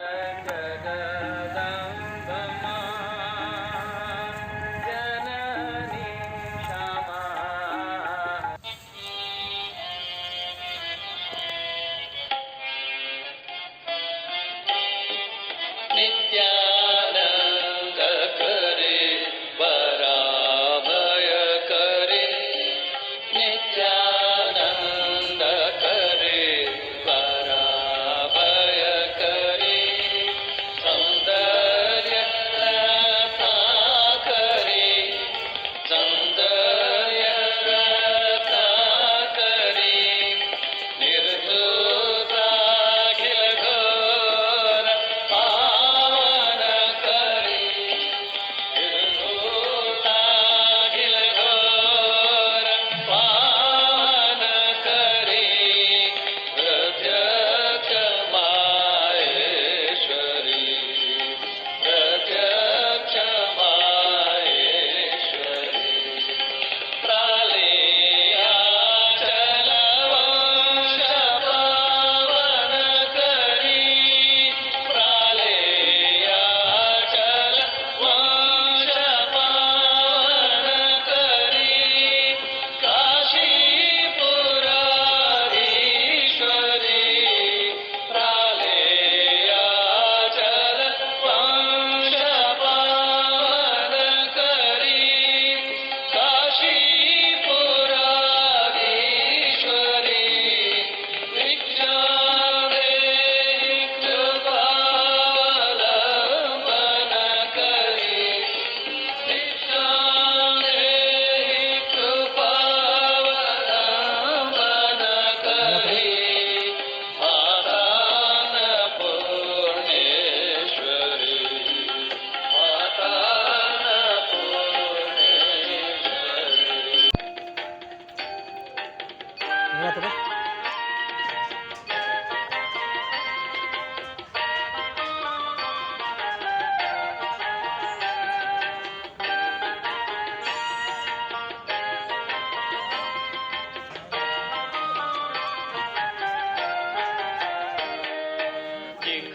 And, uh...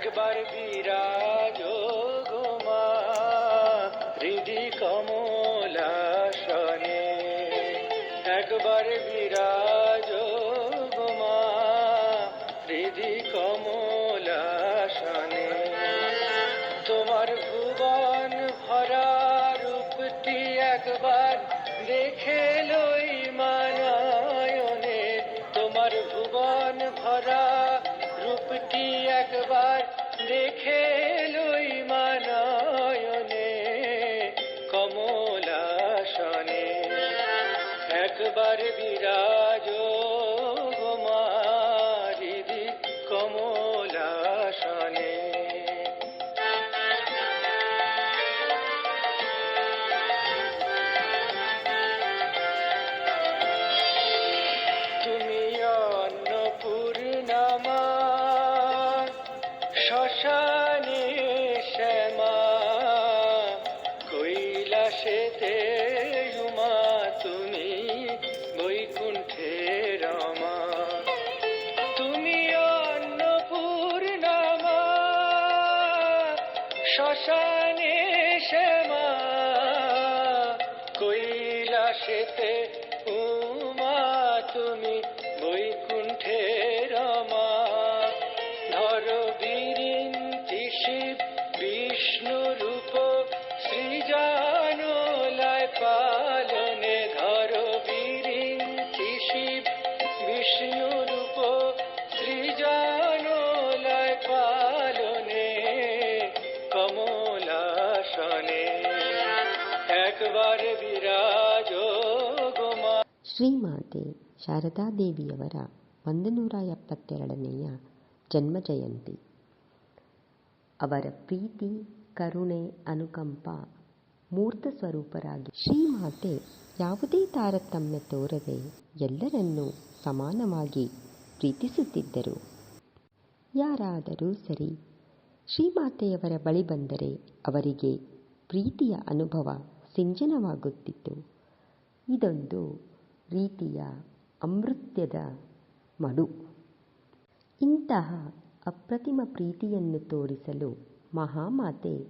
একবার বিরাজ গোমা হৃদি কমলাসনে। একবার বিরাজ গোমা হৃদি কমল একবার বিরাজ মারিদি কমলাসনে। তুমি অন্নপূর্ণামা শ্মশানে শ্মশানে শ্যামা কৈলাসেতে ಶ್ರೀಮಾತೆ ಶಾರದಾದೇವಿಯವರ ಒಂದು ನೂರ ಎಪ್ಪತ್ತೆರಡನೆಯ ಜನ್ಮ ಜಯಂತಿ. ಅವರ ಪ್ರೀತಿ, ಕರುಣೆ, ಅನುಕಂಪ, ಮೂರ್ತ ಸ್ವರೂಪರಾಗಿ ಶ್ರೀಮಾತೆ ಯಾವುದೇ ತಾರತಮ್ಯ ತೋರದೆ ಎಲ್ಲರನ್ನೂ ಸಮಾನವಾಗಿ ಪ್ರೀತಿಸುತ್ತಿದ್ದರು. ಯಾರಾದರೂ ಸರಿ ಶ್ರೀಮಾತೆಯವರ ಬಳಿ ಬಂದರೆ ಅವರಿಗೆ ಪ್ರೀತಿಯ ಅನುಭವ ಸಿಂಚನವಾಗುತ್ತಿತ್ತು. ಇದೊಂದು ರೀತಿಯ ಅಮೃತ್ಯದ ಮಡು. ಇಂತಹ ಅಪ್ರತಿಮ ಪ್ರೀತಿಯನ್ನು ತೋರಿಸಲು ಮಹಾಮಾತೆ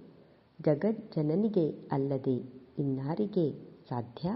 ಜಗಜ್ಜನನಿಗೆ ಅಲ್ಲದೆ ಇನ್ನಾರಿಗೆ ಸಾಧ್ಯ?